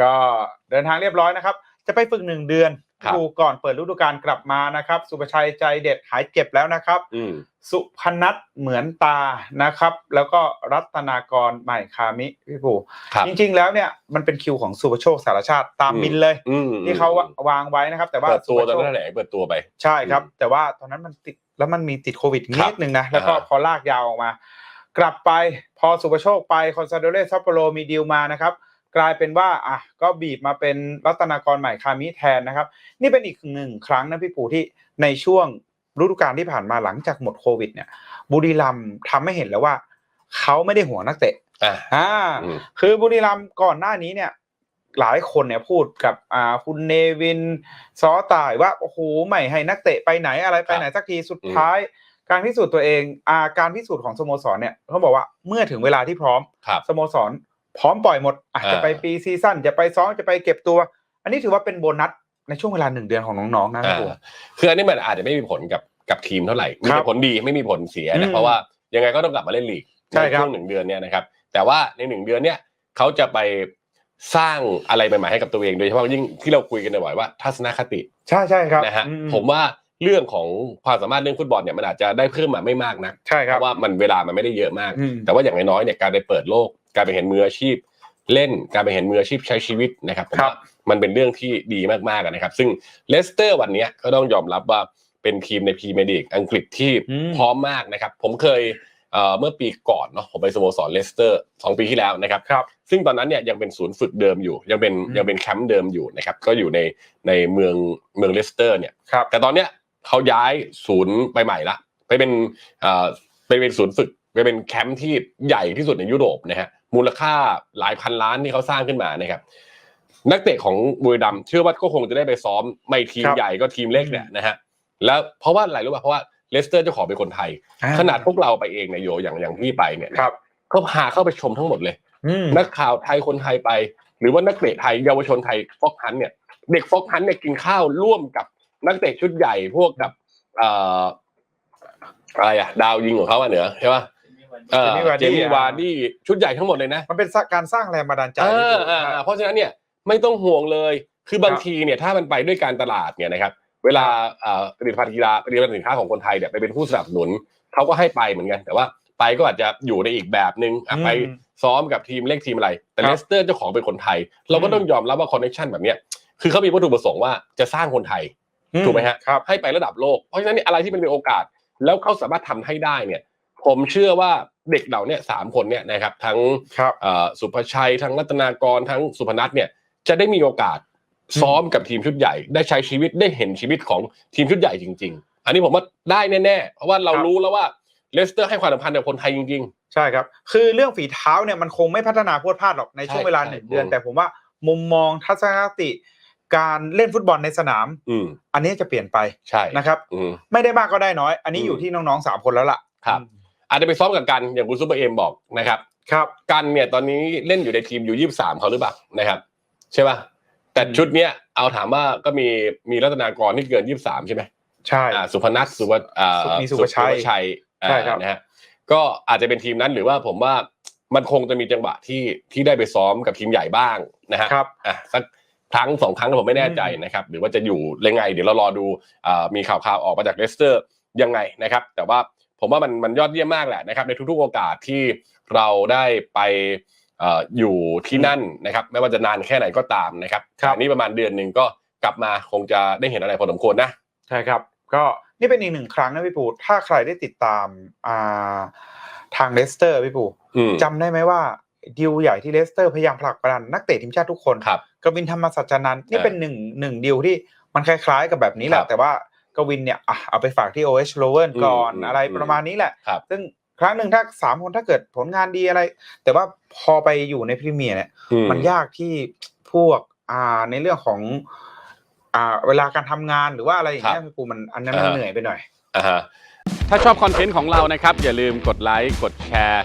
ก็เดินทางเรียบร้อยนะครับ จะไปฝึกหนึ่งเดือนครับดูก่อนเปิดฤดูกาลกลับมานะครับ สุภชัยใจเด็ดหายเจ็บแล้วนะครับอืมสุพนัทเหมือนตานะครับ แล้วก็รัตนากรใหม่คามิพี่ปูครับจริง ๆ แล้วเนี่ยมันเป็นคิวของสุภโชคสารชาติตามอืมบินเลยอืมที่เขาวางไว้นะครับ แต่ว่าเปิดตัวสุภตอนโชคนั้นแหละเปิดตัวไปใช่ครับอืมแต่ว่าตอนนั้นมันติดแล้วมันมีติดโควิดครันิบดนึงนะแล้วก็อ่าฮะพอลากยาวออกมา กลับไปพอสุภโชคไปคอนซาโดเรซัปโปโรมีดีลมานะครับ กลายเป็นว่าอะก็บีบมาเป็นรัตนากรใหม่คามิแทนนะครับ นี่เป็นอีกหนึ่งครั้งนะพี่ปู่ที่ในช่วงฤดูกาลที่ผ่านมาหลังจากหมดโควิดเนี่ย บุรีรัมย์ทำให้เห็นแล้วว่าเขาไม่ได้ห่วงนักเตะอะอ่าอืมคือบุรีรัมย์ก่อนหน้านี้เนี่ย หลายคนเนี่ยพูดกับอ่าคุณเนวินซอตายว่าโอ้โหไม่ให้นักเตะไปไหนอะไรไปไหนสักทีสุดท้าย การพิสูจน์ตัวเองอาการพิสูจน์ของสโมสรเนี่ยเขาบอกว่าเมื่อถึงเวลาที่พร้อมครับสโมสร พร้อมปล่อยหมดอาจจะอ่าไปปีซีซั่นจะไปซ้อมจะไปเก็บตัว อันนี้ถือว่าเป็นโบนัสในช่วงเวลาหนึ่งเดือนของน้องๆนะครัอ่าบผมคืออันนี้มันอาจจะไม่มีผลกับกับทีมเท่าไหร่มีครัแต่บผลดีไม่มีผลเสียอืนะมเพราะว่ายังไงก็ต้องกลับมาเล่นลีกใช่ครับช่วงหนึ่งเดือนเนี่ยนะครับ แต่ว่าในหนึ่งเดือนเนี่ยเขาจะไปสร้างอะไรใหม่ๆให้กับตัวเองโดยเฉพาะยิ่งที่เราคุยกันบ่อยๆว่าทัศนคติ ใช่ใช่ครับนะฮะอืผมว่า เรื่องของความสามารถเรื่องฟุตบอลเนี่ยมันอาจจะได้เพิ่มมาไม่มากนักใช่คเพรับราะว่ามันเวลามันไม่ได้เยอะมากอืมแต่ว่าอย่างน้อยๆเนี่ยการไปเปิดโลก การไปเห็นมืออาชีพ เล่นการไปเห็นมืออาชีพใช้ชีวิตนะครับผมครับว่ามันเป็นเรื่องที่ดีมากๆนะครับ ซึ่งเลสเตอร์วันเนี้ยก็ต้องยอมรับว่าเป็นทีมในพรีเมียร์ลีกอังกฤษที่อืมพร้อมมากนะครับ ผมเคยเอ่อเมื่อปีก่อนเนาะผมไปสโมสรเลสเตอร์สองปีที่แล้วนะครับครับซึ่งตอนนั้นเนี่ยยังเป็นศูนย์ฝึกเดิมอยู่ ยังเป็นอืมยังเป็นแคมป์เดิมอยู่นะครับก็อยู่ในในเมืองเมืองเลสเตอร์เนี่ยครับแต่ตอนเนี้ย เขาย้ายศูนย์ไปใหม่ละไปเป็นเอ่อไปเป็นศูนย์ฝึกไปเป็นแคมป์ที่ใหญ่ที่สุดในยุโรปนะฮะมูลค่าหลายพันล้านที่เขาสร้างขึ้นมานะครับนักเตะของบุรีรัมย์เชื่อว่าก็คงจะได้ไปซ้อมไม่ทีมครับใหญ่ก็ทีมเล็กเนี่ยนะฮะแล้วเพราะว่าอะไรรู้ป่ะเพราะว่าเลสเตอร์เจ้าของเป็นคนไทยอ่ขนาดพวกเราไปเองเนี่ยโยอย่างอย่างที่ไปเนี่ยครับก็พาเข้าไปชมทั้งหมดเลยอืมนักข่าวไทยคนไทยไป หรือว่านักเตะไทยเยาวชนไทยฟอกฮันเนี่ยเด็กฟอกฮันเนี่ยกินข้าวร่วมกับ นักเตะชุดใหญ่พวกกับเอ่ออะไรอะดาวยิงของเขาอะเหนือใช่ป่ะเออ Jamie Vardy เจมี่วาร์ดี้ชุดใหญ่ทั้งหมดเลยนะ มันเป็นการสร้างแรงบันดาลใจเอพี่อตู่เออเออเพราะฉะนั้นเนี่ยไม่ต้องห่วงเลย คือบางครับทีเนี่ยถ้ามันไปด้วยการตลาดเนี่ยนะครับ เวลาเอ่อผลิตภัณฑ์กีฬาผลิตภัณฑ์สินค้าของคนไทยเนี่ยไปเป็นผู้สนับสนุนเขาก็ให้ไปเหมือนกัน แต่ว่าไปก็อาจจะอยู่ในอีกแบบนึงอะไปอืมซ้อมกับทีมเล็กทีมอะไร แต่ครับเลสเตอร์เจ้าของเป็นคนไทย เราก็อืมต้องยอมรับว่าคอนเนคชันแบบเนี้ยคือเขามีวัตถุประสงค์ว่าจะสร้างคนไทย ถูกไหมฮะครับให้ไประดับโลกเพราะฉะนั้นเนี่ยอะไรที่มันเป็นโอกาส แล้วเขาสามารถทำให้ได้เนี่ย ผมเชื่อว่าเด็กเหล่าเนี้สามคนเนี่ยนะครับ ทั้งครับเอ่อสุภชัยทั้งรัตนากรทั้งสุพนัทเนี่ยจะได้มีโอกาสซ้อมกับทีมชุดใหญ่ ได้ใช้ชีวิตได้เห็นชีวิตของทีมชุดใหญ่จริง ๆ อันนี้ผมว่าได้แน่ๆเพราะว่าเราครับรู้แล้วว่าเลสเตอร์ให้ความสำคัญกับคนไทยจริงใช่ครับ คือเรื่องฝีเท้าเนี่ยมันคงไม่พัฒนาพรวดพลาดหรอกในช่วงใช่เวลาใช่หนึ่งเดือนอืมแต่ผมว่ามุมมองทัศนคติ การเล่นฟุตบอลในสนามๆอืมอันนี้จะเปลี่ยนไปใช่นะครับ อืม ไม่ได้มากก็ได้น้อย อันนี้อืม อยู่ที่น้องๆสามคนแล้วล่ะครับอาจจะไปซ้อมกับกันอย่างคุณซูเปอร์เอ็มบอกนะครับ ครับ กันเนี่ยตอนนี้เล่นอยู่ในทีมอยู่ยี่สามเขาหรือเปล่านะครับ ใช่ป่ะแต่อืม ชุดเนี้ยเอาถามว่าก็มีมีรัตนากรที่เกินยี่สามใช่ไหมใช่ อ่าสุพนัทสุวอ่ามีสุภชัยชัยอ่าใช่ครับ นะฮะก็อาจจะเป็นทีมนั้นหรือว่าผมว่ามันคงจะมีจังหวะที่ที่ได้ไปซ้อมกับทีมใหญ่บ้างนะฮะครับ อะสัก ครั้งสองครั้งผมไม่แน่ใจนะครับหรือว่าจะอยู่ยังไง เดี๋ยวเรารอดูอ่ามีข่าวๆออกมาจากเลสเตอร์ยังไงนะครับ แต่ว่าผมว่ามันมันยอดเยี่ยมมากแหละนะครับ ในทุกๆโอกาสที่เราได้ไปเอ่ออยู่ที่นั่นนะครับ ไม่ว่าจะนานแค่ไหนก็ตามนะครับครับอันนี้ประมาณเดือนหนึ่งก็กลับมาคงจะได้เห็นอะไรพอสมควรนะใช่ครับ ก็นี่เป็นอีกหนึ่งครั้งนะพี่ปูถ้าใครได้ติดตามอ่าทางเลสเตอร์พี่ปูอืมจำได้ไหมว่า ดิวใหญ่ที่เลสเตอร์พยายามผลักดันนักเตะทีมชาติทุกคนครับกวินธรรมสัจจานันท์นี่เออเป็นหนึ่งหนึ่งดิวที่มันคล้าย ๆ กับแบบนี้แหครัละบแต่ว่ากวินเนี่ยอะเอาไปฝากที่ OH l o w e r อืมก่อนอืมอะไรประมาณนี้แหละครับซึ่งครั้งหนึ่งถ้าสามคนถ้าเกิดผลงานดีอะไร แต่ว่าพอไปอยู่ในพรีเมียร์เนี่ยอืมันยากที่พวกอ่าในเรื่องของ อ่าเวลาการทำงานหรือว่าอะไรอย่างเงี้ยพี่ปูมันอันนั้นมันเหนื่อยไปหน่อยอ่าฮะถ้าชอบคอนเทนต์ของเรานะครับ อย่าลืมกดไลค์กดแชร์